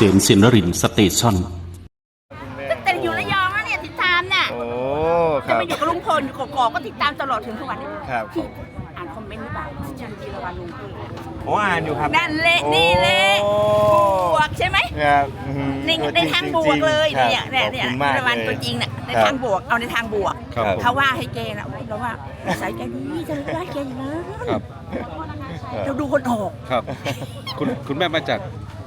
ษมสินรินทร์สเตชันแต่อยู่ระยองนะเนี่ยติดตามน่ะโอ้คจะรับ มาอยู่กับลุงพลอยู่กอกๆก็ติดตามตลอดถึงทุกวันนี้ครับ พี่อ่านคอมเมนต์หรือเปล่าจันจีรวรรณลุงพลผมอ่านอยู่ครับนั่นเละนี่เละโอ้บวกใช่ไหมครับอืมในตัวจในริทางจบริวกเลยครับเนี่ยเนี่ยเนี่ยขอบคุณมากจีรวรรณเลยตัวจริงน่ะในครับทางบวกเอาในทางบวกครับเขาว่าให้แกนะเราว่าสายแกดีจะได้แกอย่างนั้นครับ เราดูคนออกครับ คุณคุณแม่มาจาก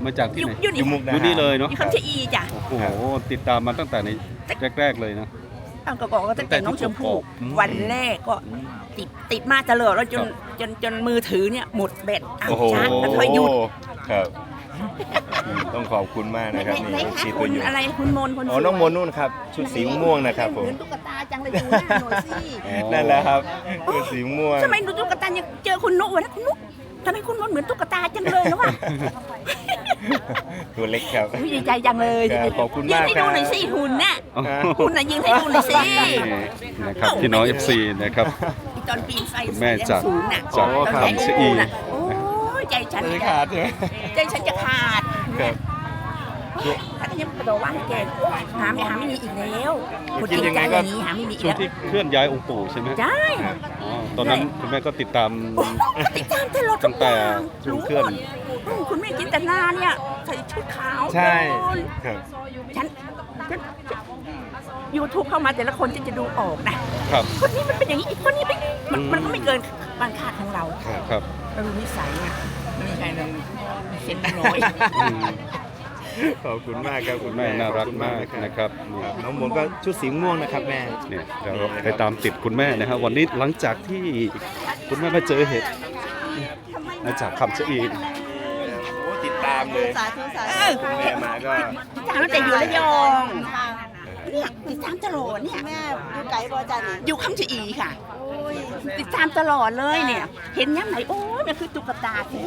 มาจากที่อยู่ไหนอยู่อยู่มุนี่กดาอยู่หารนี่เลยเนาะอยู่คำชะอีจ้ะโอ้โหติดตามมาตั้งแต่ในแรกๆเลยนะเอากระบอกก็ตั้งแต่น้องชมพู่อืมวันแรกก็ติดติดมาตลอดแล้วจนครับ จนจนมือถือเนี่ยหมดแบตเอาโอ้โหชาร์จแล้วค่อยหยุดครับอืมต้องขอบคุณมากไหนนะครับไหนนี่คะชีคุตัวณอยู่อะไรคุณมนต์คนอ๋อน้องมนต์นู่นครับชุดสีม่วงนะครับผมเหมือนตุ๊กตาจังเลยดูหน้าหน่อยสิ อ๋อ นั่นแหละครับชุดสีม่วง ทำไมดูตุ๊กตายังเจอคุณนุ๊กวะนะคุณนุ๊ก ทำไมคุณนุ๊กเหมือนตุ๊กตาจังเลยนะวะตัวเล็กครับ อุ๊ยดีใจจังเลยครับขอบคุณมากยืนให้ดูหน่อยครับสิหุ่นน่ะอ๋อหุ่นน่ะยืนให้ดูหน่อยสินี่นะครับพี่น้อง FC นะครับอีตอนปีนไฟคุณแม่จากสูงน่ะจากตอนคำชะอีน่ะโอ้ยใจฉันเลยขาดใช่ไหมใจฉันจะขาด ครับ ถ้ายังกระโดดว่าให้แกหาไม่หาไม่มีอีกแล้วคนคิจดริยังงใจไงอก็ย่างนี้หาไม่มีอีกช่วงแล้ว ที่เคลื่อนย้ายองค์ปู่ใช่ไหมใช่อ๋อตอนนั้นคุณแม่ก็ติดตาม โอ้โหติดตามตลอดตั้งแต่ทุกช่วงย่างเคลื่อนรู้หมดคุณแม่จินตนาเนี่ยใส่ชุดขาวใช่โดนครับ ฉันฉันยูทูบเข้ามาแต่ละคนจะจะดูออกนะครับ คนนี้มันเป็นอย่างนี้อีกคนนี้เป็นมันอืม มันก็ไม่เกินบางคาดของเราครับเราดูนิสัยอะไม่ใช่เราเห็นน้อย อืม ขอบคุณมากครับคุณแม่น่ารักมากนะครับนี่ครับน้องมนต์ก็ชุดสีม่วงนะครับแม่ เนี่ยเดี๋ยวเราไปตามติดคุณแม่นะครับวันนี้หลังจากที่คุณแม่มาเจอเหตุมาจากคำชะอีโอ้ติดตามเลยสาธุสาเอธุอคุณแม่มาก็ติดตามตั้งแต่อยู่ระยองเนี่ยติดตามตลอดเนี่ยแม่อยู่ไกลบ่จันนี่อยู่คำชะอีค่ะโอ้ย ติดตามตลอดเลยเนี่ย เห็นย้ำไหนโอ้ยมันคือตุ๊กตาแท้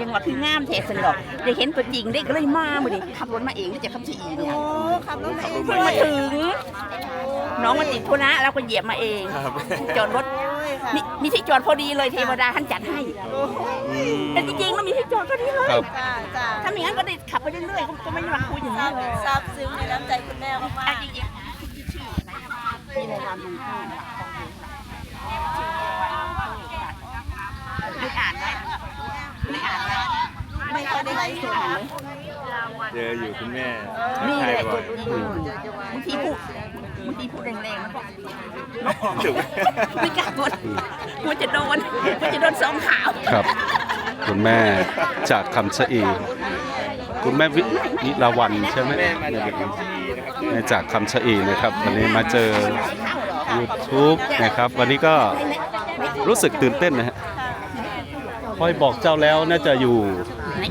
ยังว่าคืองามแท้สนหรอกได้เห็นตัวจริงได้ก็เลยมามือดิขับรถมาเองที่จะคำชะอีเนี่ยโอ้ขับรถมาเองเพิ่งมาถึง น้องมาติดธุระเราก็เหยียบมาเองครับ จอดรถโอ้ยค่ะมีมีที่จอดพอดีเลยเทวดาท่านจัดให้โอ้ยอืมแต่จริงๆมันมีที่จอดพอดีเลยครับ จ้าจ้าถ้าไม่งั้นก็ได้ขับไปเรื่อยๆก็ก็ไม่ได้มาคุยอย่างทรานี้บเลยทราบซึ้งในน้ำใจคุณแม่มากอะจริงๆที่ชื่ออะไรนะที่ในรามลุงพูน ไม่อ่านไหมไม่อ่านไหมๆไม่ค่อยได้ไลฟ์สดอ่านไหมเจออยู่คุณแม่นี่แหละทักทายบ่อยบางทีพูดบางทีพูดแรงๆแล้วก็ถูกไม่กล้าพูดกลัวจะโดนกลัวจะโดนสองขาวครับ คุณแม่จากคำชะอี คุณแม่วิวิลาวันใช่ไหมแม่มาจากคำชะอีนะครับแม่จากคำชะอีนะครับวันนี้มาเจอ YouTube นะครับ วันนี้ก็รู้สึกตื่นเต้นนะฮะพอยบอกเจ้าแล้วน่าจะอยู่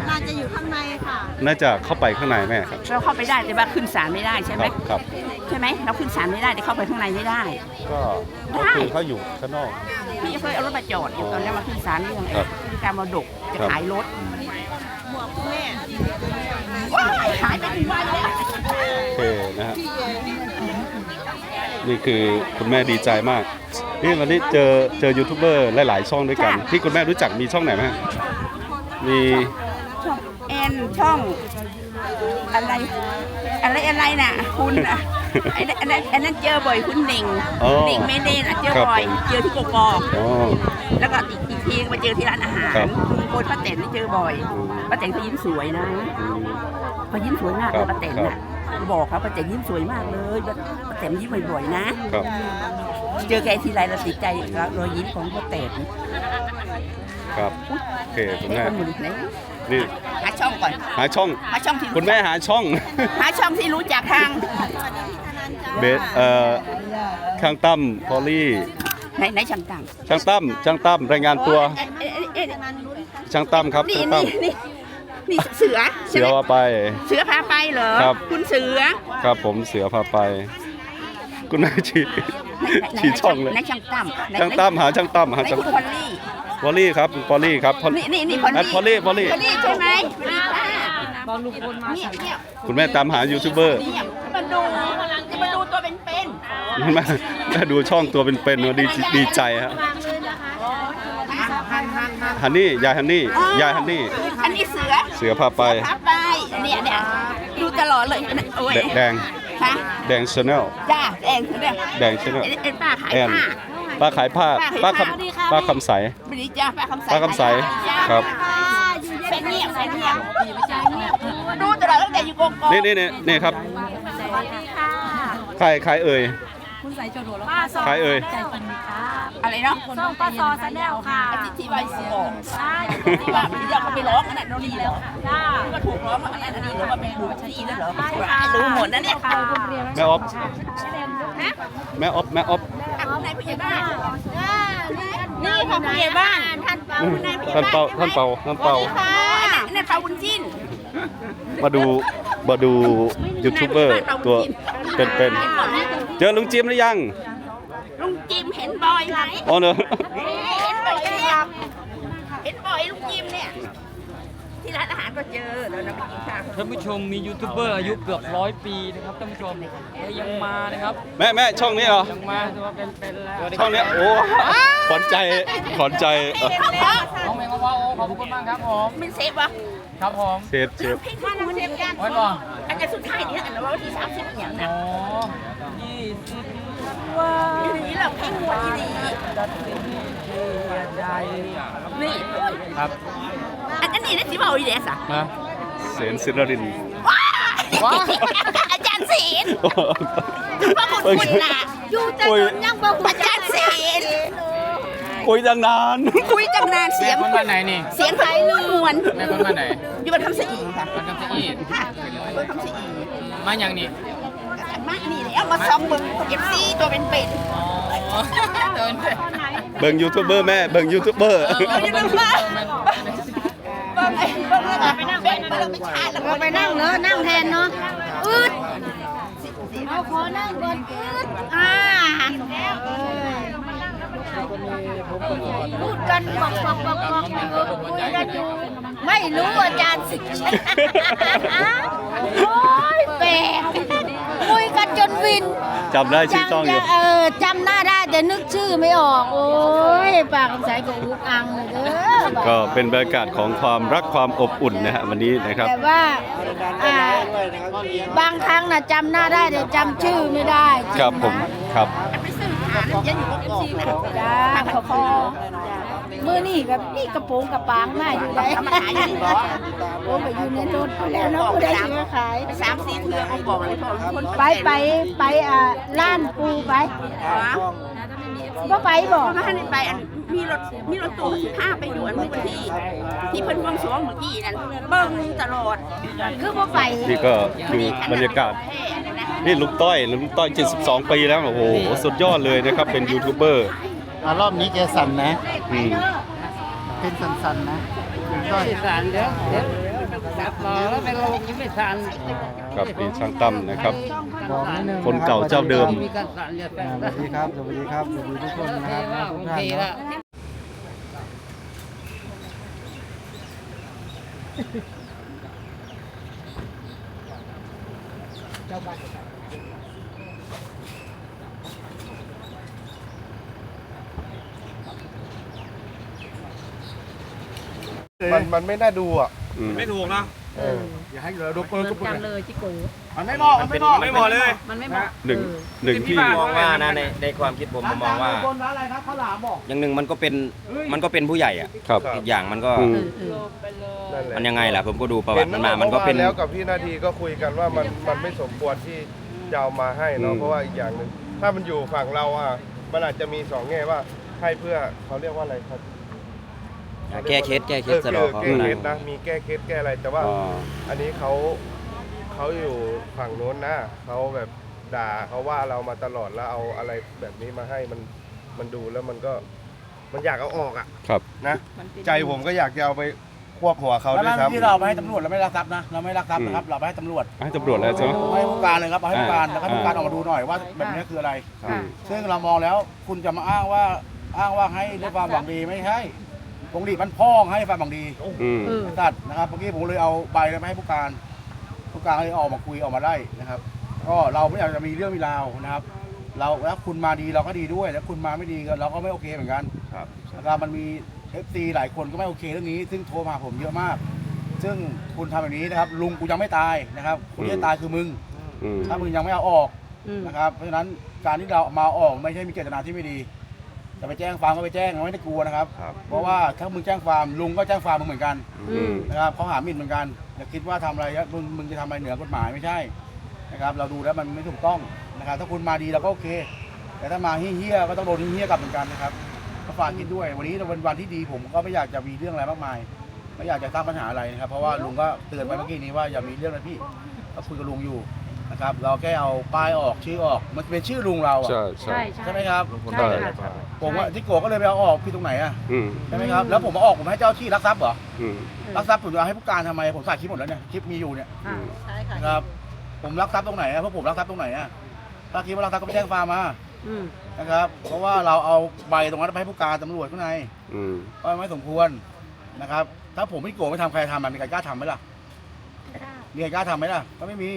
น่าจะอยู่ข้างในค่ะน่าจะเข้าไปข้างในแม่ครับเราเข้าไปได้แต่ว่าขึ้นศาลไม่ได้ใช่คไหมรับครับ ใช่ไหมเราขึ้นศาลไม่ได้แต่เข้าไปข้างในไม่ได้ ก็ก็คือเขาอยู่ข้างนอก พี่เคยเอารถมาจอดอยู่ตอนนี้มาขึ้นศาลเรื่องครับพฤติกรรมมรดกจะครับ ขายรถหมวกคุณแม่ว้ายขายไปถึงวันแล้วโอเคนะฮะ นี่คือคุณแม่ดีใจมาก นี่วันนี้เจอเจอยูทูบเบอร์หลาย ๆ ช่องด้วยกัน ที่คุณแม่รู้จักมีช่องไหนไหมมีช่องแอนช่องอะไร อะไรอะไรน่ะ คุณน่ะไอ้นั่นไอ้นั่นไอ้นั่นเจอบ่อยคุณหนิงอ๋อหนิงเมเดนอะเจอครับบ่อยผม เจอที่กกอกอ๋อ แล้วก็อีกอีกทีมาเจอที่ร้านอาหารครับคุณโคนป้าแตนนี่เจอบ่อยอืมป้าแตนเขายิ้มสวยนะอืมเขายิ้มสวยมากครัเลยบป้าแตนครัน่ะบ บอกเขาป้าแตนยิ้มสวยมากเลยป้าแตนยิ้มบ่อยๆนะ ครับ เจอแกทีไรเราติดใจรอยยิ้มของป้าแตนครับ โอเคคุณไอ้แม่ คนหมุนไหนนี่ หาช่องก่อน หาช่อง หาช่องที่คุณแม่หาช่อง หาช่องที่รู้จักทางเบสเอ่อช่างตั้มพอลลี่ ไหนไหนช่างต่างช่างตั้มช่างตั้มรายงานตัว เอ๊ะเอ๊ะเอ๊ะเอ๊ะช่างตั้มครับนี่ช่างตั้นี่มนี่นี่ เสือใช่เสืไหอมว่าไป เสือพาไปเหรอครับ คุณเสือครับผมเสือพาไป คุณแม่ชี้ชี้ช่องเลยไหนช่างต่ำไหนช่างตั้มหาช่างตั้มไหนหาช่างคุณพอลลี่พอลลี่ครับพอลลี่ครับพอลนี่นี่นี่พอลแอลี่ดพอลลี่พอลลี่พอลลี่ใช่ไหมพอลลี่ป้าบอลลูกคนมาเนี่ยเนี่ยคุณแม่ตามหายูทูบเบอร์เนี่ยมาดูจะมาดูตัวเป็นแม่แม่ดูช่องตัวเป็นๆเนอะดีดีใจฮะๆฮันนี่ยายฮันนี่ยายฮันนี่ อันนี้ เสือเสือพาไปพาไปเนี่ยเนี่ยลอดเลยโอ้ยแดแดงค่ะแดงชาแนลจ้าแดงเนี่ยแดงชาแนลเอ็นป้าขายแอนผ้า ป้าขายผ้าป้าคำป้าคำใส บริจ้าป้าคำใสป้าคำใสจ้าครับ เป็นเงียบเป็นเงียบดูตลอดตั้งแต่อยู่กงกนี่นี่นี่นี่ครับใครใครเอ่ย ป้าซอใครเอ่ย ใจปันดีครับอะไรเนาะซ่องป้าซอซะแนลค่ะไอ้ที่ที่ใบสีบอกใช่ที่ว่าที่เราเขาไปร้องอันนั้นดีแล้วจ้าก็ถูกร้องอันนั้นอันนี้แล้วมาเป็นดูที่นั่นเหรอรู้หมดนะเนี่ยค่ะแม่ออฟแม่ออฟแม่ออฟนายผู้ใหญ่บ้านนี่ค่ะผู้ใหญ่บ้านท่านเปาคุณนายผู้ใหญ่ท่านบ้านเปาท่านเปาท่านเปาค่ะอันนั้นเปาบุญจิ้นมาดูมาดูยูทูบเบอร์ตัวเป็นๆ เจอลุงจิมหรือยัง ลุงจิมเห็นบ่อยไหมอ๋อเนอะเห็นบ่อยเนี่ยเห็นบ่อยลุงจิมเนี่ยที่ร้านอาหารก็เจอแล้วเราไปกินข้าวท่านผู้ชมมียูทูบเบอร์อายุเกือบร้อยปีนะครับท่านผู้ชมและยังมานะครับแม่แม่ช่องนี้เหรอ ยังมาตัวเป็นๆแล้วช่องนี้โอ้ขอนใจขอนใจเอ่อน้องแมงว่าโอ้ขอบคุณมากครับผม มันเซฟวะ ครับผมเชฟเชฟเพลงข้าวมันเซฟกันไว้ก่อนอันจะสุดท้ายเนี่ยอันนั้นว่าวันที่สามสิบอย่างอ๋นะอยี่สิบทีนี้เราเพลงมวยดีใจนี่ครับอันอันนี้นะสิบอกอีเดสอะนะเสนศิลรินทร์ว้าอาจารย์ศิลป์พระคุณคุณน่ะอยู่แต่จนยังบ่หูอาจารย์ศิลป์ คุยตั้งนาน คุยจังนานเสียง คนบ้านไหนนี่เสียงไทยนวลแม่คนบ้านไหนอยู่บนคำสะอีค่ะบ้านกำจะอี้ค่ะบนคำสะอีมาอย่างนี้มากนี่แล้วมาซ้อมมึงเอฟซีตัวเป็นเป็นอ๋อเดินไปเบิ่งยูทูบเบอร์แม่ เบิ่งยูทูบเบอร์เบิ้งไอ้เบิ้งแล้วไปนั่งไปนั่งไปชาแล้วก็ไปนั่งเนอะนั่งแทนเนาะอึดเอาขอนั่งก่อนอึดอ่า พูดกันบอกบอกบอกบอกคุยกันอยู่ไม่รู้อาจารย์สิโอ้ยแปลกคุยกันจนวินจำได้ชื่อช่องอยู่เออจำหน้าได้แต่นึกชื่อไม่ออก โอ้ยปากคำสายกับอุกอังเลยเด้อก็เป็นบรรยากาศของความรักความอบอุ่นนะฮะวันนี้นะครับแต่ว่าบางครั้งนะจำหน้าได้แต่จำชื่อไม่ได้ครับผมครับ ไปซื้อหายันอยู่ก็กอกนะจ้าขอบคุณมือนี่กับนี่กระโปรงกระปางมาอยู่ไหนทำมาขายอยู่บ่โอ้ไปอยู่ในรถไปแล้วเนาะผู้ใดสิมาขายไปสามสี่เทือกก็บอกอะไรพอคนไปไปไปอ่าล้านปูไปบ่ไปบ่มาให้ไปอันมีรถมีรถตู้สิพาไปอยู่อันเมื่อวันที่ ที่เพิ่นวงสรวงเมื่อกี้นั่นเบิ่งตลอดคือบ่ไปนี่ก็คือบรรยากาศ นี่ลุงต้อยลุงต้อย 72 ปีแล้วโอ้โหสุดยอดเลยนะครับ เป็นยูทูบเบอร์อ่ารอบนี้แกสั่นนะ อืมเป็นสั่นๆนะคุณต้อยสั่นเดี๋ยวเดี๋ยวกลับมาแล้วเป็นลมยังไม่สั่นครับนี่ช่างตั้มนะครับ บอกนิดนึงคนเก่าเจ้าเดิม มีการสั่นอย่าอ่าสวัสดีครับสวัสดีครับสวัสดีทุกคนนะครับโอทุกท่าเคนนะ ละ มันมันไม่น่าดูอะอืมไม่ถูกนะ เอออย่าให้เราดูเปิดก็เปิดมันไม่เหมาะมันไม่เหมาะไม่เหมาะเลยหนึ่งหนึ่งที่ มองว่านะในในความคิดผมผมมองว่าคนร้านอะไรครับข้าวหลามบอกอย่างหนึ่งมันก็เป็นมันก็เป็นผู้ใหญ่อะครับ อีกอย่างมันก็อืมนั่นแหละมันยังไงล่ะผมก็ดูประวัติมันมามันก็เป็นแล้วกับพี่นาทีก็คุยกันว่ามันมันไม่สมควรที่จะเอามาให้เนาะอืม เพราะว่าอีกอย่างหนึ่งถ้ามันอยู่ฝั่งเราอะมันอาจจะมีสองแง่ว่าให้เพื่อเขาเรียกว่าอะไรครับ แก้เคสแก้เคเอสอสะดอกเขาแก้เคสนะมีแก้เคสแก้อะไรแต่ว่า อ๋อ อันนี้เขาเขาอยู่ฝั่งโน้นนะเขาแบบด่าเขาว่าเรามาตลอดแล้วเอาอะไรแบบนี้มาให้มันมันดูแล้วมันก็มันอยากเอาออกอะครับ นะ ใจผมก็อยากจะเอาไปควบหัวเขาแล้วด้วยนั่นซ้ำที่เราไปให้ตำรวจเราไม่รักทรัพย์นะเราไม่รักทรัพย์นะครับ เราไปให้ตำรวจให้ตำรวจแล้วใช่ไหม ให้ผู้การเลยครับเอาให้ผู้การอ่าแล้วให้ผู้การออกมาดูหน่อยว่าแบบนี้คืออะไรอืมซึ่งเรามองแล้วคุณจะมาอ้างว่าอ้างว่าให้ด้วยความหวังดีไม่ใช่ ผงดีมันพ่องให้ความหวังดีอืมสัตว์นะครับเมื่อกี้ผมเลยเอาใบไปให้ผู้การ ผู้การเลยออกมาคุยออกมาได้นะครับ ก็เราไม่อยากจะมีเรื่องมีราวนะครับ เราแล้วคุณมาดีเราก็ดีด้วยแล้วคุณมาไม่ดีก็เราก็ไม่โอเคเหมือนกันครับนะครับมันมีเอฟซีหลายคนก็ไม่โอเคเรื่องนี้ ซึ่งโทรมาหาผมเยอะมาก ซึ่งคุณทำแบบนี้นะครับ ลุงกูยังไม่ตายนะครับคนที่จะตายคือมึง อืม ถ้ามึงยังไม่เอาออกนะครับ เพราะฉะนั้นการที่เรามาออกไม่ใช่มีเจตนาที่ไม่ดี จะไปแจ้งความก็ไปแจ้งไม่ได้กลัวนะครับ ครับ เพราะว่าถ้ามึงแจ้งความลุงก็แจ้งความมึงเหมือนกันอืม นะครับเขาหาหมิ่นเหมือนกันอย่าคิดว่าทำอะไรแล้วมึงมึงจะทำอะไรเหนือกฎหมายไม่ใช่นะครับ เราดูแล้วมันไม่ถูกต้องนะครับ ถ้าคุณมาดีเราก็โอเค แต่ถ้ามาเฮี้ยๆก็ต้องโดนเฮี้ยๆกลับเหมือนกันนะครับก็ฝากคิดด้วยวันนี้เป็นวันที่ดีผมก็ไม่อยากจะมีเรื่องอะไรมากมาย ไม่อยากจะสร้างปัญหาอะไรนะครับ เพราะว่าลุงก็เตือนไปเมื่อกี้นี้ว่าอย่ามีเรื่องนะพี่ก็คุยกับลุงอยู่ นะครับ เราแค่เอาป้ายออกชื่อออกมันเป็นชื่อลุงเราอะใช่ใช่ ใช่ไหมครับ ใช่ผมว่าที่โกะก็เลยไปเอาออกพี่ตรงไหนอะอืมใช่ไหมครับแล้วผมมาออกผมให้เจ้าที่รักทรัพย์เหรออืมรักทรัพย์ผมจะเอาให้ผู้การทำไมผมถ่ายคลิปหมดแล้วเนี่ยคลิปมีอยู่เนี่ยอืมนะครับผมรักทรัพย์ตรงไหนอะเพราะผมรักทรัพย์ตรงไหนอะถ้าคิดว่ารักทรัพย์ก็ไปแจ้งความมานะครับ เพราะว่าเราเอาใบตรงนั้นไปให้ผู้การตำรวจข้างใน อืม ก็ไม่สมควรนะครับ ถ้าผมไม่โกงไม่ทำใครทำมันมีใครกล้าทำไหมล่ะมีใครกล้าทำไหมล่ะก็ไม่มี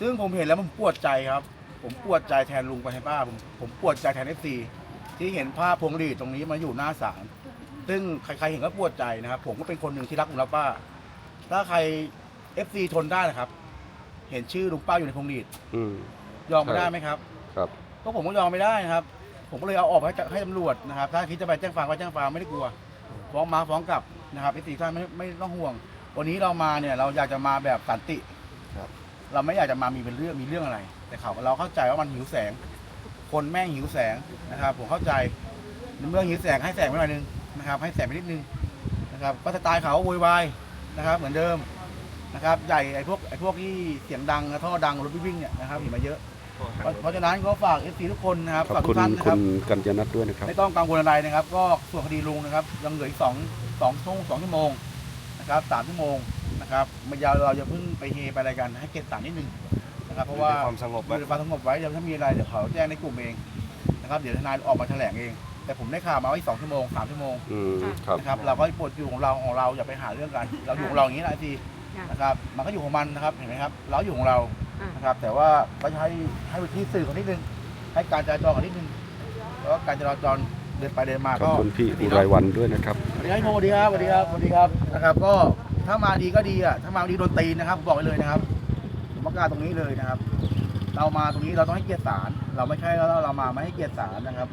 ซึ่งผมเห็นแล้วผมปวดใจครับ ผมปวดใจแทนลุงกับแทนป้าผมผมปวดใจแทนเอฟซีที่เห็นภาพพวงหรีดตรงนี้มาอยู่หน้าศาลซึ่งใครๆเห็นก็ปวดใจนะครับ ผมก็เป็นคนหนึ่งที่รักลุงรักป้า ถ้าใครเอฟซีทนได้นะครับ เห็นชื่อลุงป้าอยู่ในพวงหรีดอืม ยอมไม่ได้ไหมครับ ครับ ก็ผมก็ยอมไม่ได้นะครับ ผมก็เลยเอาออกให้ให้ตำรวจนะครับ ถ้าคิดจะไปแจ้งความก็แจ้งความไม่ได้กลัว ฟ้องมาฟ้องกลับนะครับไอ้สี่ท่านไม่ไม่ต้องห่วง วันนี้เรามาเนี่ยเราอยากจะมาแบบสันติครับ เราไม่อยากจะมามีเป็นเรื่องมีเรื่องอะไร แต่เขาเราเข้าใจว่ามันหิวแสง คนแม่งหิวแสงนะครับ ผมเข้าใจในเมื่อหิวแสงให้แสงไปหน่อยนึงนะครับ ให้แสงไปนิดนึงนะครับก็สไตล์เขาโวยวายนะครับ เหมือนเดิมนะครับใหญ่ไอ้พวกไอ้พวกที่เสียงดังท่อดังรถวิ่งเนี่ยนะครับเห็นมาเยอะ เพราะเพราะฉะนั้นก็ฝากเอฟซีทุกคนนะครับขอบฝากทุคุณกท่านนะคุครัณบกัญญานัทด้วยนะครับไม่ต้องกังวลอะไรนะครับ ก็ส่วนคดีลุงนะครับยังเหลืออีกสองสองชั่วโมงสองชั่วโมงนะครับสามชั่วโมง นะครับไม่ยาวเราจะเพิ่งไปเฮไปอะไรกันให้เกียรติศาลนิดนึงนะครับเพราะว่าอยู่ในความสงบไว้อยู่ในความสงบไว้เดี๋ยวถ้ามีอะไรเดี๋ยวเขาแจ้งในกลุ่มเองนะครับเดี๋ยวทนายออกมาแถลงเอง แต่ผมได้ข่าวมาว่าอีกสองชั่วโมงสามชั่วโมงอืมครับ นะครับเราก็ปวดอยู่ของเราของเราอย่าไปหาเรื่องกัน เราอยู่ของเราอย่างนี้นะไอทีนะครับมันก็อยู่ของมันนะครับเห็นไหมครับ เราอยู่ของเรานะครับแต่ว่าก็จะให้ให้ที่สื่อเขานิดนึงให้การจราจรเขานิดนึงแล้วก็การจราจรเดินไปเดินมาขอบก็คุณพี่อุไรวันด้วยนะครับ สวัสดีครับพี่โมสวัสดีครับสวัสดีครับสวัสดีครับนะครับก็ ถ้ามาดีก็ดีอะถ้ามาดีโดนตีนนะครับผมบอกไว้เลยนะครับผมประกาศตรงนี้เลยนะครับ เรามาตรงนี้เราต้องให้เกียรติศาลเราไม่ใช่แล้วเรามาไม่ให้เกียรติศาลนะครับ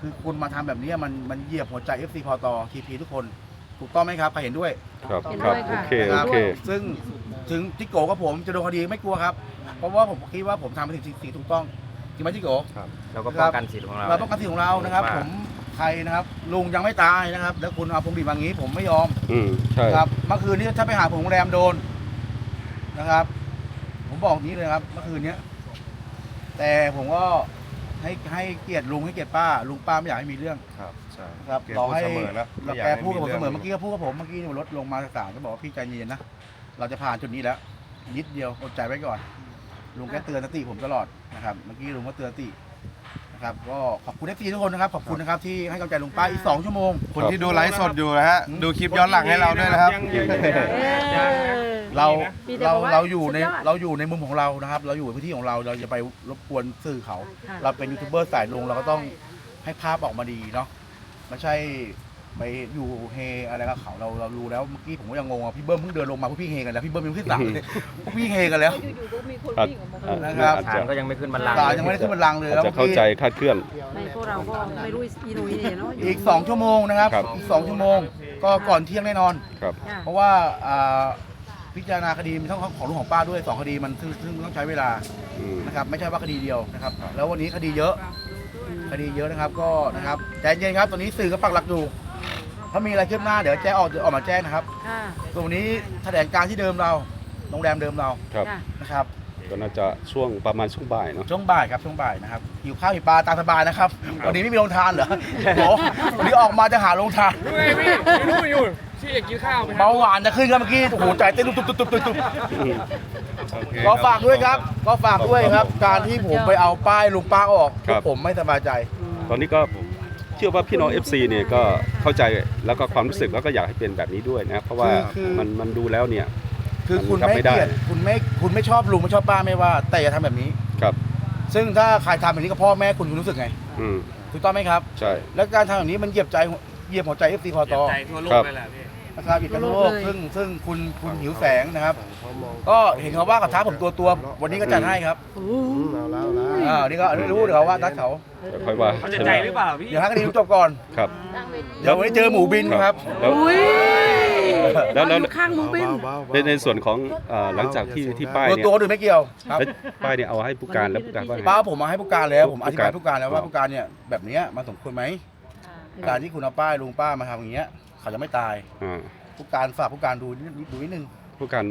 คือคุณมาทำแบบนี้มันมันเหยียบหัวใจ FC พอตทีพีทุกคน ถูกต้องไหมครับใครเห็นด้วยครับครับโอเคนะโอรับเคซึ่งถึงจิโกกับผมจะโดนคดีไม่กลัวครับ เพราะว่าผมคิดว่าผมทำเป็นสิ่งสิ่งถูกต้องจริงไหมจิโกเราก็ป้องกันสิทธิ์ของเราเราต้องการสิทธิ์ของเรานะครับว่าผม ใครนะครับ ลุงยังไม่ตายนะครับ แล้วคุณเอาพวงดีบางงี้ ผมไม่ยอมอืมใช่นะครับเมื่อคืนนี้ถ้าไปหาผมโรงแรมโดนนะครับ ผมบอกอย่างนี้เลยครับ เมื่อคืนเนี้ย แต่ผมก็ให้ให้เกียรติลุงให้เกียรติป้า ลุงป้าไม่อยากให้มีเรื่อง ครับใช่ครับแกรอพูดให้เสมอนะเราไม่อยาแกให้พูดกับผมเสมอรื่งเมื่อกี้ก็พูดกับผมเมื่อกี้รถลงมาจากศาลก็บอกว่าพี่ใจเย็นนะเราจะผ่านจุดนี้แล้วนิดเดียวอดใจไว้ก่อน ลุงแกเตือนสติผมตลอดนะครับ เมื่อกี้ลุงก็เตือนสติ นะครับก็ขอบคุณเอฟซีทุกคนนะครับขอบคุณนะครับที่ให้กำลังใจลุงป้าอีกสองชั่วโมง คนที่ดูไลฟ์สดอยู่นะฮะดูคลิปย้อนหลังให้เราด้วยนะครับเรามีแต่เราบอกว่าเราอยู่ในสุดยอด เราอยู่ในมุมของเรานะครับ เราอยู่ในพื้นที่ของเราเราจะไปรบกวนสื่อเขา เราเป็นยูทูบเบอร์สายลงเราก็ต้องให้ภาพออกมาดีเนาะไม่ใช่ ไปอยู่เฮอะไรกับเขาเราเรารู้แล้วเมื่อกี้ผมก็ยังงงอะพี่เบิ้มเพิ่งเดินลงมาพวกพี่เฮกันแล้วพี่เบิ้มยังขึ้นหลังเลยพวกพี่เฮกันแล้วอาจนะครับอาจศาจะลก็ยังไม่ขึ้นบัลลังก์ตายังไม่ได้ขึ้นบันลังก์เลยอาจแล้วจะเข้าใจคลาดเคลื่อน ไม่พวกเราก็ไม่รู้อีหนุ่ยเนี่ยเนาะยู่อีกสองชั่วโมงนะครับครับ อีกสองชั่วโมงก็ก่อนเที่ยงแน่นอน ครับ จ้ะเพราะว่าอ่าพิจารณาคดีมันต้องของลุงของป้าด้วยสองคดีมันซึ่งซึ่งต้องใช้เวลาอืม นะครับไม่ใช่ว่าคดีเดียวนะครับแล้ววันนี้คดีเยอะ คดีเยอะนะครับก็นะครับใจเย็นครับตอนนี้สื่อก็ปักหลักอยู่ ถ้ามีอะไรคืบหน้าเดี๋ยวแจ้งออกออกมาแจ้งนะครับ ค่ะส่วนวันนี้แถลงการที่เดิมเราโรงแรมเดิมเราครับ จ้ะนะครับก็น่าจะช่วงประมาณช่วงบ่ายเนาะ ช่วงบ่ายครับช่วงบ่ายนะครับหิวข้าวหิวปลาตามสบายนะครับวันนี้ไม่มีโรงทานเหรอโหวันนี้ออกมาจะหาโรงทานรู้ไหมพี่รู้อยู่ที่อยากกินข้าวไหมครัเบาหวานจะขึ้นครับเมื่อกี้โอ้โหใจเต้นตุ๊บตุ๊บตุ๊บตุ๊บตุ๊บโอเคก็ฝากด้วยครับก็ฝากด้วยครับ การที่ผมไปเอาป้ายลุงป้าออกครับ ผมไม่สบายใจ ตอนนี้ก็ เชื่อว่าพี่น้อง FC เนี่ยก็เข้าใจแล้วก็ความรู้สึกแล้วก็อยากให้เป็นแบบนี้ด้วยนะครับเพราะว่าคือคือ มันมันดูแล้วเนี่ย คือคุณมันรับไม่ไม่ได้เกลียดคุณไม่คุณไม่ชอบลุงไม่ชอบป้าไม่ว่า แต่อย่าทำแบบนี้ ครับ ซึ่งถ้าใครทำแบบนี้กับพ่อแม่คุณคุณรู้สึกไงอืมถูกต้องไหมครับ ใช่ แล้วการทำแบบนี้มันเหยียบใจเหยียบหัวใจเอฟซีพอตอใจทั่วโลกครับเลยแหละพี่ นะครับอิตาโลกซึ่งซึ่งคุณคุณหิวแสงนะครับเขามองก็เห็นเขาว่ากับท้าผมตัวตัวๆวันนี้ก็จัดให้ครับอืมเอาแล้วเอาแล้วอ่านี่ก็รู้เดี๋ยวว่านัดเขาเดี๋ยวค่อยว่าเขาจะใช่ไหใจมหรือเปล่าพี่เดี๋ยวให้คดีจบก่อนครับเดี๋ยววันนี้เจอหมูบินครับแล้วแล้วแล้วข้างหมูบินเบาๆในในส่วนของเอ่อหลังจากที่ที่ป้ายตัวเนี่ยตัวอื่นไม่เกี่ยวครับแล้วป้ายเนี่ยเอาให้ผู้การแล้วผู้การว่าไงป้าผมมาให้ผู้การแล้วผมอธิบายผู้ผู้กาการรแล้วว่าผู้การเนี่ยแบบเนี้ยมันสมควรไหมการที่คุณเอาป้ายลุงป้ามาทำอย่างเงี้ย เขาจะไม่ตาย อ่าผู้การฝากผู้การดูนิดดูนิดนึงผู้การ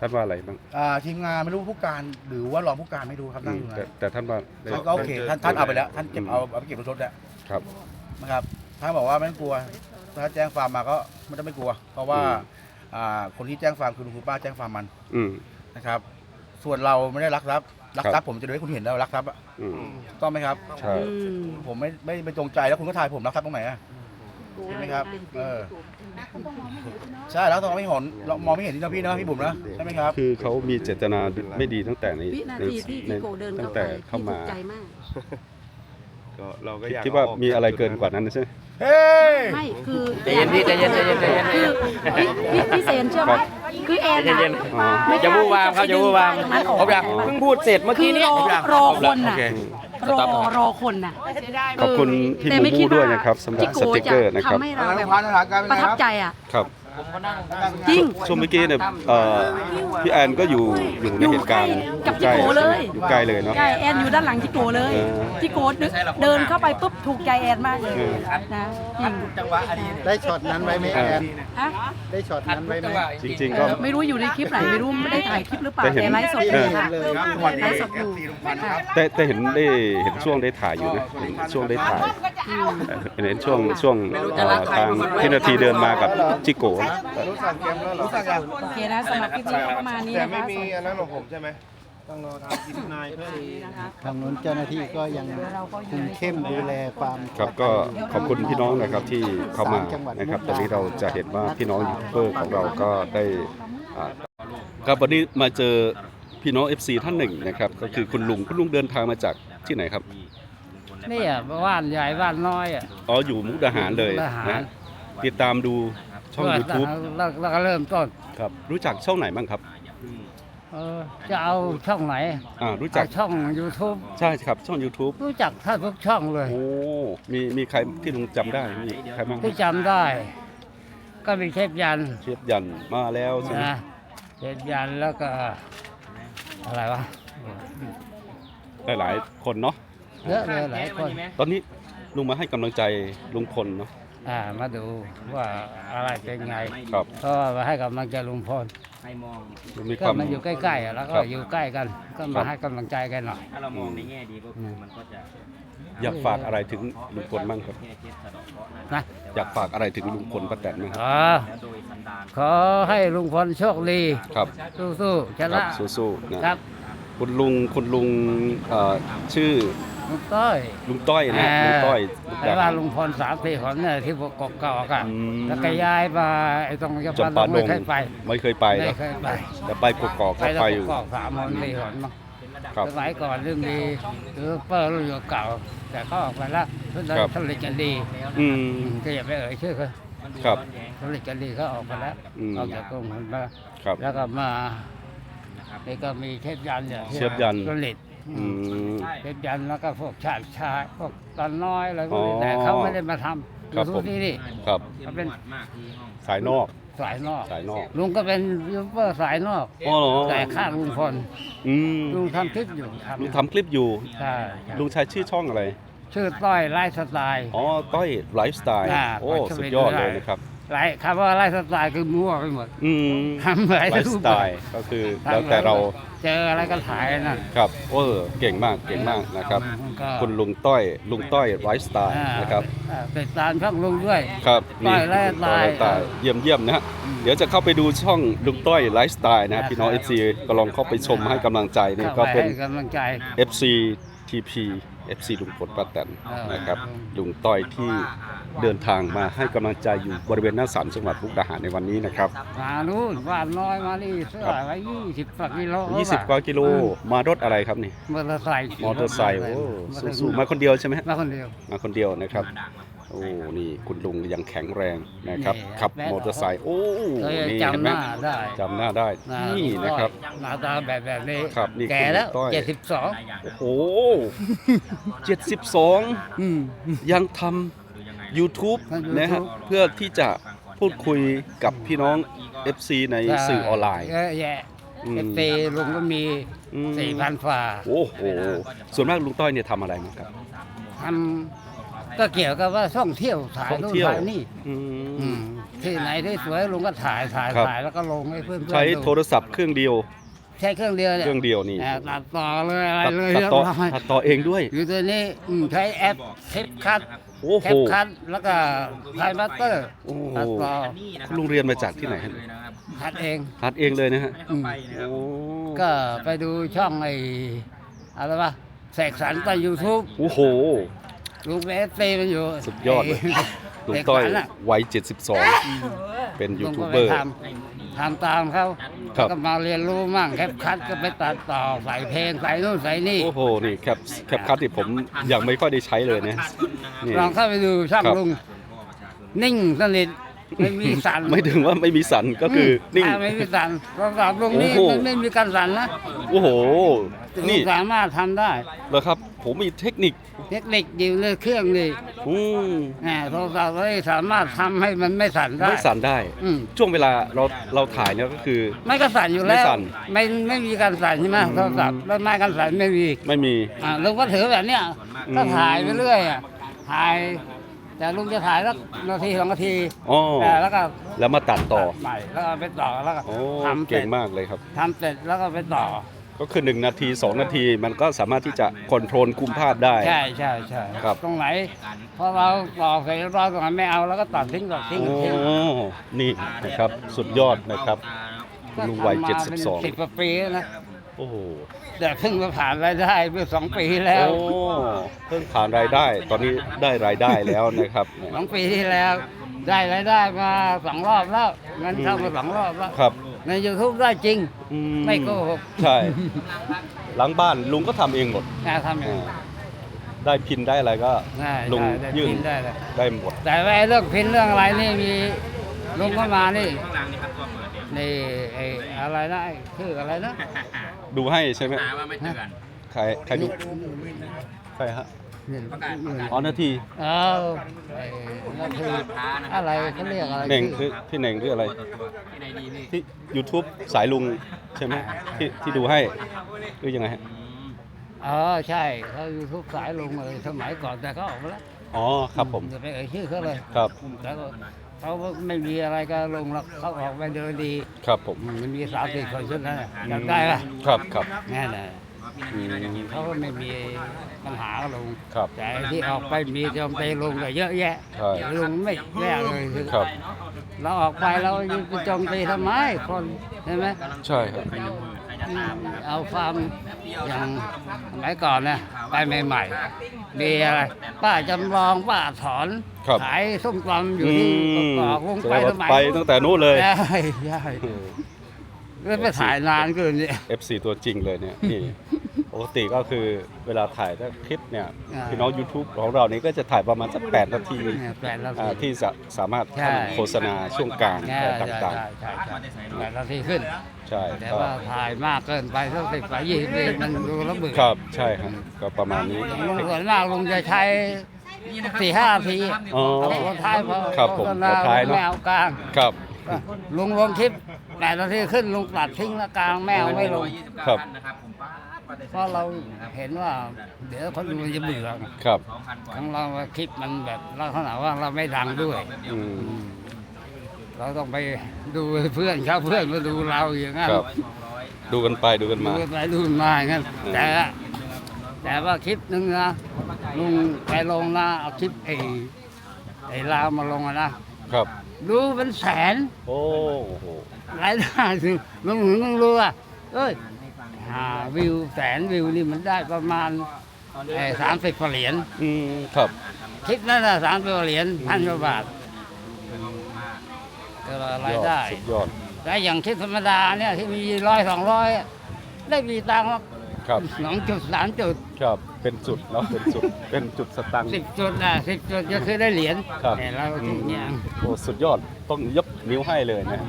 ท่านว่าอะไรบ้างอ่าทีมงานไม่รู้ผู้การหรือว่ารองผู้การไม่รู้ครับอืนั่งมอยู่แต่นะแต่ท่านว่าได้เขาก็โอเคท่านท่านเอาไปแล้ว ท่านเก็บเอาเอาไปเก็บบนรถแล้วครับ นะครับท่านบอกว่าไม่ต้องกลัว ถ้าแจ้งฟาร์มมาก็ไม่ต้องไม่กลัว เพราะว่าอืม อ่าคนที่แจ้งฟาร์มคือลุงคุณป้าแจ้งฟาร์มมันอืม นะครับ ส่วนเราไม่ได้รักทรัพย์รักครับทรัพย์ผมจะดูให้คุณเห็นแล้วรักทรัพย์อะอืมถูกต้องไหมครับ ใช่ผมไม่ไม่ไม่จงใจแล้วคุณก็ถ่ายผมรักทรัพย์ตรงไหนอะ ใช่ไหมครับเออใช่แล้วต้องไม่เห็นเรามองไม่เห็นที่นะพี่นะพี่บุ๋มนะใช่ไหมครับ คือเขามีเจตนาไม่ดีตั้งแต่ในวินาในทีที่ในพี่โกเดินตั้เข้างไปแต่เข้าพี่มาตกใจมาก ก็เราก็อยากคิดว่าเออมีอะไรเกินกว่านั้นใช่ไหม เฮ้ย ไม่คือใจเย็นพี่ใจเย็นใจเย็นใจเย็นคือพี่พี่พี่เซนเชื่อไหมคือแอนใจเย็นอ๋อไม่อย่าวู่วามครับอย่าวู่วามตรงนั้นออกผมอยากเพิ่งพูดเสร็จเมื่อคืกี้อนี้รอรอคนน่ะ โอเค รอรอคนน่ะขอบคุณพี่แต่หมูไม่มูคิดด้วยว่านะครับสำหรับพี่โกสติกเกอร์นะครับ ทำให้เราแบบพันธนาการเป็นประไงทับครับใจอะ ครับ จริง ช่วงเมื่อกี้เนี่ยเอ่อพี่แอนก็อยู่อยู่ในเหตุการณ์กับจิโกเลย อยู่ใกล้เลยเนาะ ใช่แอนอยู่ด้านหลังจิโกเลยเออ จิโกนึกเดินเข้าไปปุ๊บถูกใจแอนมากเลยเออนะจริงได้ช็อตนั้นไว้ไหมแอนฮะได้ช็อตนั้นไว้ไหมจริง ๆ ก็ ไม่รู้อยู่ในคลิปไหนไม่รู้ไม่ได้ถ่ายคลิปหรือเปล่าแต่เห็น แต่ไลฟ์สดอยู่ค่ะครับสวัสดีไลฟ์สดอยู่ค่ะแต่แต่เห็นได้เห็นช่วงได้ถ่ายอยู่นะเห็นช่วงได้ถ่ายเห็นเห็นช่วงช่วงเอ่อทางพี่นาทีเดินมากับจิโกะรู้สั่งเกมแล้วเหรอโอเคนะสำหรับคลิปนี้ก็ประมาณนี้แต่นะไม่คะมีอันนั้นของผมใช่ไหมต้องรอทำกินนายเพิ่มนะคะ ทางนู้นเจ้าหน้าที่ก็ยังคุมเข้มดูแลความ ครับก็ขอบคุณพี่น้องนะครับที่เข้ามานะครับตอนนี้เราจะเห็นว่าพี่น้องยูทูบเบอร์ของเราก็ได้อ่าครับวันนี้มาเจอพี่น้อง FC ท่านหนึ่งนะครับก็คือคุณลุงคุณลุงเดินทางมาจากที่ไหนครับนี่อะบ้านใหญ่บ้านน้อยอะ อ๋ออยู่มุกดาหารเลยมุกดาหาร นะติดตามดู ช่อง YouTube แล้วแล้วก็เริ่มต้น ครับรู้จักช่องไหนบ้างครับเออจะเอาช่องไหนอ่ารู้จักเอาช่อง YouTube ใช่ครับช่อง YouTube รู้จักท่านทุกช่องเลย โอ้มีมีใครที่ลุงจำได้มีใครบ้างที่จำได้ ก็มีเทพยันต์เชฟยันมาแล้วใช่ไหมนะเทพยันต์แล้วก็ อะไรวะหลายๆคนเนาะ เยอะเลยหลายคน ตอนนี้ลุงมาให้กำลังใจลุงพลเนาะ อ่ามาดูว่าอะไรเป็นไงครับ ก็มาให้กำลังใจลุงพลให้มองลุงมีคก็วาม มันอยู่ใกล้ๆอะแล้วก็ครับอยู่ใกล้กัน ก็ครัมาบ ให้กำลังใจกันหน่อย ถ้าเรามองในแง่ดีก็คือมันก็จะอยากฝากอะไรถึงลุงพลบ้างครับ แก้เคล็ดสะเดาะเคราะห์นะนะ อยากฝากอะไรถึงลุงพลป้าแตนบ้างครับ อ๋อแล้วโดยสันดาน ขอให้ลุงพลโชคดี ครับสู้ๆชครันะบสู้ๆนะครับ คุณลุงคุณลุงเอ่อชื่อ ลุงต้อยลุงต้อยนะลุงต้อยมุกแต่ดาว่าหารลุงพลสามสี่คนเนี่ยที่พวกกเก่าๆกันอืมแล้วก็ย้ายมาไอ้ตรงจังหจวัดนปาดไม่งเคยไปไม่เคยไปไม่แล้วเคยไปแต่ไปกกอกไปก็แล้วไปกอยู่กอกสามคนสี่คนมั้งครับสมัยก่อนเรื่องดีคือเปิดรุ่นเก่า แต่เขาออกไปแล้วทุนครับผลิตกันดีอืมก็อย่าไปเอ่ยชื่อเขาครับผลิตกันดีเขาออกไปแล้วอืมออกจากกรมผลมาครับแล้วก็มานี่ก็มีเทพยันต์เนี่ยที่เทพยันต์ผลิต อืมเทพยันต์แล้วก็พวกชาติชายพวกตอนน้อยอะไรพวกนี้อ๋อแต่เขาไม่ได้มาทำครับอยู่ผมที่นี่ ครับเขาเป็น มากที่ห้อง สายนอกสายนอก สายนอกลุงก็เป็นยูทูบเบอร์สายนอก อ๋อเหรอแต่ข้างลุงพลอืมลุงทำคลิปอยู่ลุงทำคลิปอยู่ ใช่ลุงใช้ชื่อช่องอะไร ชื่อต้อยไลฟ์สไตล์ อ๋อ ต้อยไลฟ์สไตล์ อ่าโอ้ ขอสุดช่วยยอดดูเลได้ยนะครับ ไลฟ์คำว่าไลฟ์สไตล์คือมั่วไปหมดอืมทำอะไรไลฟ์สไตล์ก็คือแล้วแต่เราเจออะไรก็ถ่ายนั่นครับเออเก่งมากเก่งมากนะครับก็คุณลุงต้อยลุงต้อยไลฟ์สไตล์อ่านะครับอ่าติดตามช่องลุงด้วย ครับต้อยไลฟ์สไตล์ต้อยไลฟ์สเยี่ยมเยี่ยมนะฮะเดี๋ยวจะเข้าไปดูช่องลุงต้อยไลฟ์สไตล์นะครับพี่น้อง FC ก็ลองเข้าไปชมให้กำลังใจนี่เข้าก็ไปเป็น ให้กำลังใจ FC TP FC ลุงพลป้าแตนเออนะครับลุงต้อยที่เดินทางมาให้กำลังใจอยู่บริเวณหน้าศาลจังหวัดมุกดาหารในวันนี้นะครับ มานู่นบ้านน้อยมานี่เสื้อไว้ยี่สิบกว่ากิโล20กว่ากิโลมารถอะไรครับนี่มอเตอร์ไซค์มอเตอร์ไซค์โอ้มอเตอร์ไซสู้ๆมาคนเดียวใช่ไหมฮะมาคนเดียวมาคนเดียวนะครับ โอ้ นี่คุณลุงยังแข็งแรงนะครับ นี่ขับแม่ มอเตอร์ไซค์โอ้เอ้ยนี่จำเห็นหไหมน้าได้จำหน้าได้นี่นะครับ หน้าตาแบบแบบนี้ ครับนี่แก่แล้วคุณต้อย เจ็ดสิบสองโอ้โหเจ็ดสิบสองยังทำ YouTube นะฮะเพื่อที่จะพูดคุยกับพี่น้อง FC ในสื่อออนไลน์ เยอะแยะอืม เอฟซีลุงก็มีอืมสี่พันฝ่าโอ้โห ส่วนมากลุงต้อยเนี่ยทำอะไรมั้งครับทำ ก็เกี่ยวกับว่าท่องเที่ยวถ่ายท่องนู่นเที่ยว ถ่ายนี่อือืมมที่ไหนที่สวยลุงก็ถ่ายถ่ายครับถ่ายแล้วก็ลงให้เพื่อนๆใช้ดูโทรศัพท์เครื่องเดียว ใช้เครื่องเดียวเนี่ยเครื่องเดียวนี่อ่าตัดต่อเลยอะไรตัดเลยตัดเรียบต่อร้อยตัดต่อเองด้วย อยู่ตัวนี้อืมใช้แอปเทปคัทโอ้แคโห ปคัทแล้วก็ไทยบัตเตอร์โอ้โห ตัดต่อคุณลุงเรียนมาจากที่ไหนฮะคัดเองหัดเองเลยนะฮะอืม โอ้ก็ไปดูช่องไอ้อะไรวะแสกสรรใต้ยูทูบโอ้โห ลุงเอสซีมันอยู่สุดยอดเลยไลุงต้อยเสกสรรน่ะวัย 72 เป็นยูลุงทูก็บไปเบอร์ทำทำตามเขาครับแล้วก็มาเรียนรู้มั่งแคปคัทก็ไปตัดต่อใส่เพลงใส่นู่นใส่นี่ โอ้โห นี่แคปแคปคัทที่ผมยังไม่ค่อยได้ใช้เลยนะนี่ ลองเข้าไปดูช่องครับ ลุง นิ่งสนิทไม่มีสั่นไม่ถึงว่าไม่มีสันก็คือนิ่งาไม่มีสั่นโทรศัพท์ลุงนี่โอ้โห มันไม่มีการสั่นนะโอ้โหลุนี่งสามารถทำได้ เหรอครับ ผมมีเทคนิค เทคนิคอยู่ในเครื่องนี่อืมแหมโทรศัพท์เราสามารถทำให้มันไม่สั่นได้ ไม่สั่นได้ อืม ช่วงเวลาเราเราถ่ายเนี่ยก็คือ ไม่ก็สั่นอยู่แล้วไม่สั่น ไม่ไม่มีการสั่นใช่ไหมโทรศัพท์แล้วไม่การสั่นไม่มีไม่มี อ่าลุงก็ถือแบบเนี้ยอืม ก็ถ่ายไปเรื่อยอะถ่าย แต่ลุงจะถ่ายสักนาทีสองนาทีอ๋อแต่แล้วก็แล้วมาตัดต่อใหม่แล้วก็ไปต่อแล้วก็โอ้ทำเสร็เก่จงมากเลยครับ ทำเสร็จแล้วก็ไปต่อ ก็คือ 1 นาที 2 นาทีมันก็สามารถที่จะคอนโทรลคุมภาพได้ ใช่ใช่ใช่ครับ ตรงไหนพอเราต่อเสร็จเรียบร้อยตรงไหนไม่เอาแล้วก็ตัดทิ้งตัดทิ้งโอ้ ทิ้งนี่นะครับสุดยอดนะครับคุณลุงวัยก็ทำมาเป็นสิบ72กว่าปีแล้วนะโอ้โหแต่เพิ่งมาผ่านรายได้เมื่อสองปีแล้วโอ้เพิ่งผ่านรายได้ ตอนนี้ได้รายได้แล้วนะครับ สองปีที่แล้ว ได้รายได้มาสองรอบแล้วเงินเข้ามาสองรอบแล้ว ครับ ในยูทูบได้จริง อืไม่โกหก ใช่ หลังบ้านลุงก็ทำเองหมดนะทำอย่างอ่านี้ได้พินได้อะไรก็ ได้ลุงได้ได้ยื่น พิมพ์ได้เลยได้หมด แต่ว่าไอ้เรื่องพินเรื่องอะไรนี่มีลุงก็มานี่ข้างหลังนี่ครับตัวเปิดเนี่ยนี่ไอ้อะไรนะไอ้ชื่ออะไรนะดูให้ใช่ไหมหาว่าไม่เตือน ใครใครดูใครฮะนี่อ๋อนาทีเออไอ้นั่นคืออะไรเขาเรียกอะไรเน่งชื่คือพี่เน่งหรืออะไร ที่ไหนดีพี่ที่ YouTube สายลุงใช่ไหมที่ที่ดูให้หรือยังไงฮะเออใช่เขายูทูบสายลุงเลยสมัยก่อนแต่เขาออกมาแล้วอ๋อครับผมอย่าไปเอ่ยชื่อเขาเลยครับแล้วก็เขาไม่มีอะไรก็ลงแล้วเขาออกไปเดินดีครับผมมันมีสามสี่คนชุดนั้นน่ะจำได้ปะครับครับแน่นอนอืมเขาก็ไม่มี ปัญหากับลุงครับ แต่ที่ออกไปมีโจมตีลุงก็เยอะแยะใช่ ลุงไม่แย่เลยคือครับ เราออกไปเราจะไปโจมตีทำไมคนใช่ไหมใช่ครับ เอาความอย่างสมัยก่อนนะไปใหม่ๆมีอะไร ป้าจำลองป้าถอนครับ ขายส้มตำอยู่อืที่มกอกลุงแสดไปงสว่ามัยไปตั้งแต่นู้นเลยใช่ใช่แล้วไปถ่ายนานเกินเนี่ย FC ตัวจริงเลยเนี่ยนี่ ปกติก็คือเวลาถ่ายถ้าคลิปเนี่ยอ่า พี่น้อง YouTube ของเรานี่ก็จะถ่ายประมาณสัก8นาทีเนี่ยแปดนาที อ่าที่จะสามารถใช่ ทำโฆษณาช่วงกลางใช่อะไรใช่ต่างใช่ใช่ใช่แปดนาทีขึ้น ๆ ใช่แต่ก็ว่าถ่ายมากเกินไปสักสิบไปยี่สิบนาทีมันดูแล้วเบื่อครับใช่ครับก็ประมาณนี้ ลุงส่วนมากลุงจะใช้ สี่ห้านาทีอ๋อเอาหัวท้ายพอครับผมโฆษณาหัวท้ายเนอะ ไม่เอากลาง ครับลุงลงคลิปแปดนาทีขึ้นลุงตัดทิ้งแล้วกลางไม่เอาไม่ลง ครับ นะครับผมป้าป้าได้ เพราะเราเห็นว่า เดี๋ยวเขาดูจะเบื่อครับสองพันกว่าของเราคลิปมันแบบลักษณะว่าเราไม่ดังด้วย อืม เราต้องไปดูเพื่อนเขาเพื่อนมาดูเราอย่างนั้น ครับ ดูกันไปดูกันดูมาไปดูมาอย่างนั้นอืม แต่แต่ว่าคลิปหนึ่งนะลุงไปลงนะเอาคลิปไอ้ไอ้ลาวมาลงอะนะครับ ดูเป็นแสนโอ้โหรายได้ถึงลุงถึงต้องรู้ว่าเอ้ย หาวิวแสนวิวนี่มันได้ประมาณสามสิบเหรียญอืมครับคลิปนั้นนะสามสิบเหรียญพันกว่าบาทก็รายยอดได้สุดยอดแต่อย่างคลิปธรรมดาเนี่ยที่มีร้อยสองร้อยได้มีตังค์ครับสองจุดสามจุดครับเป็นจุดเนาะเป็นจุดเป็นจุดสตังค์สิบจุดอะสิบจุดก็คือได้เหรียญครับแต่เราถึงเนี่ยโอ้สุดยอดต้องยกนิ้วให้เลยนะ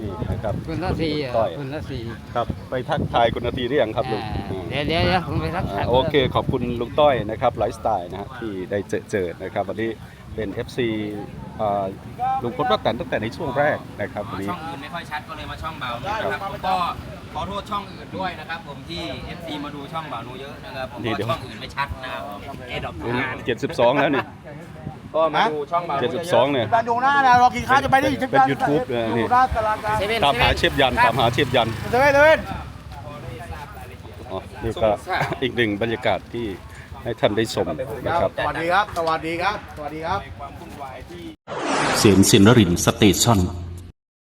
นี่นะครับคุณละสี่อะต้อยคุณละสี่ครับ ไปทักทายคุณนาทีหรือยังครับลุงอ่าเดี๋ยวเดี๋ยวเดี๋ยวผมไปทักทาอ่ายโอเค ขอบคุณลุงต้อยนะครับไลฟ์สไตล์นะฮะที่ได้เจอเจอนะครับวันนี้เป็น FC อ่าลุงพลป้าแตนตั้งแต่ในช่วงแรกนะครับวันนี้ช่องอื่นไม่ค่อยชัดก็เลยมาช่องเบานูนะครับผมก็ขอโทษช่องอื่นด้วยนะครับ ผมที่ FC มาดูช่องเบานูเยอะนะครับผมนี่ก็เดี๋ยวช่องอื่นไม่ชัดนะครับเอดอกทำงานเจ็ดสิบสองแล้วนี่ ก็มาดูช่องเบานูเจ็ดเยสิอะบสองเนี่ยบ้านดงหน้านะรอกินข้าวจะไปได้เป็น YouTube เลยนี่หน้าตลาดกลางเซเว่นตามหาเชฟยันตามหาเชฟยันเซเว่นเซเว่นอ๋อนี่ก็ อีกหนึ่งบรรยากาศที่ให้ท่านได้ชมนะครับ สวัสดีครับ สวัสดีครับ สวัสดีครับ เสียงสินรินสเตชัน